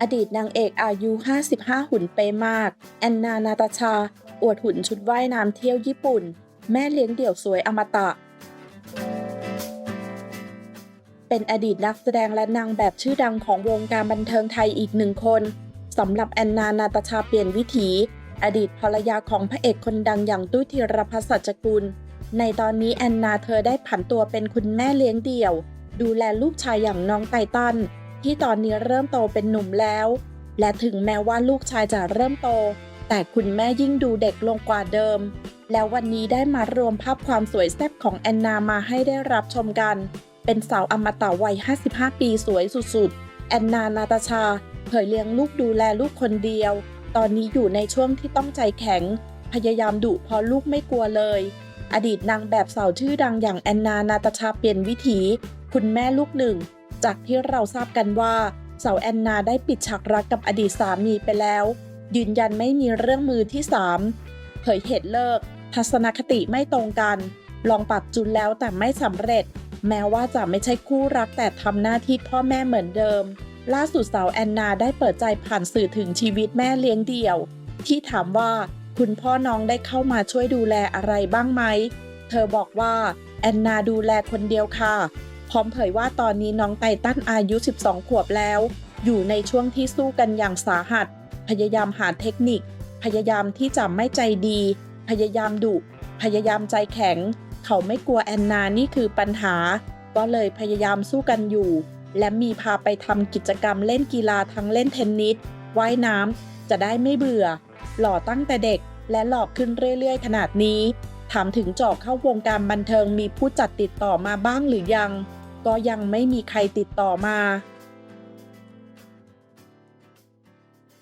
อดีตนางเอกอายุ 55 หุ่นเป๊ะมาก แอนนานาตาชา อวดหุ่นชุดว่ายน้ำเที่ยวญี่ปุ่น แม่เลี้ยงเดี่ยวสวยอมตะ เป็นอดีตนักแสดงและนางแบบชื่อดังของวงการบันเทิงไทยอีกหนึ่งคนสำหรับแอนนานาตาชาเปลี่ยนวิถี อดีตภรรยาของพระเอกคนดังอย่างตุ้ยธีรพัฒน์สัจกุล ในตอนนี้แอนนาเธอได้ผันตัวเป็นคุณแม่เลี้ยงเดี่ยว ดูแลลูกชายอย่างน้องไตตัน ที่ตอนนี้เริ่มโตเป็นหนุ่มแล้ว และถึงแม้ว่าลูกชายจะเริ่มโต แต่คุณแม่ยิ่งดูเด็กลงกว่าเดิม แล้ววันนี้ได้มารวมภาพความสวยแซ่บของแอนนามาให้ได้รับชมกัน เป็นสาวอมตะวัย 55 ปีสวยสุดๆ แอนนานาตาชาเผยเลี้ยงลูกดูแลลูกคนเดียว ตอนนี้อยู่ในช่วงที่ต้องใจแข็ง พยายามดุเพราะลูกไม่กลัวเลย อดีตนางแบบสาวชื่อดังอย่างแอนนานาตาชาเปลี่ยนวิถี คุณแม่ลูกหนึ่ง จากที่เราทราบกันว่าสาวแอนนาได้ปิดฉากรักกับอดีตสามีไปแล้ว ยืนยันไม่มีเรื่องมือที่สามเผยเหตุเลิก ทัศนคติไม่ตรงกัน ลองปรับจูนแล้วแต่ไม่สำเร็จ แม้ว่าจะไม่ใช่คู่รักแต่ทำหน้าที่พ่อแม่เหมือนเดิม ล่าสุดสาวแอนนาได้เปิดใจผ่านสื่อถึงชีวิตแม่เลี้ยงเดี่ยว ที่ถามว่า คุณพ่อน้องได้เข้ามาช่วยดูแลอะไรบ้างไหม เธอบอกว่า แอนนาดูแลคนเดียวค่ะ พร้อมเผยว่าตอนนี้น้องไตตันอายุ 12 ขวบแล้ว อยู่ในช่วงที่สู้กันอย่างสาหัส พยายามหาเทคนิค พยายามที่จะไม่ใจดี พยายามดุ พยายามใจแข็ง เขาไม่กลัวแอนนานี่คือปัญหา ก็เลยพยายามสู้กันอยู่ และมีพาไปทำกิจกรรมเล่นกีฬาทั้งเล่นเทนนิสว่ายน้ำจะได้ไม่เบื่อ หล่อตั้งแต่เด็ก และหลอกขึ้นเรื่อยๆ ขนาดนี้ ถามถึงจอกเข้าวงการบันเทิงมีผู้จัดติดต่อมาบ้างหรือยัง ก็ยังไม่มีใครติดต่อมา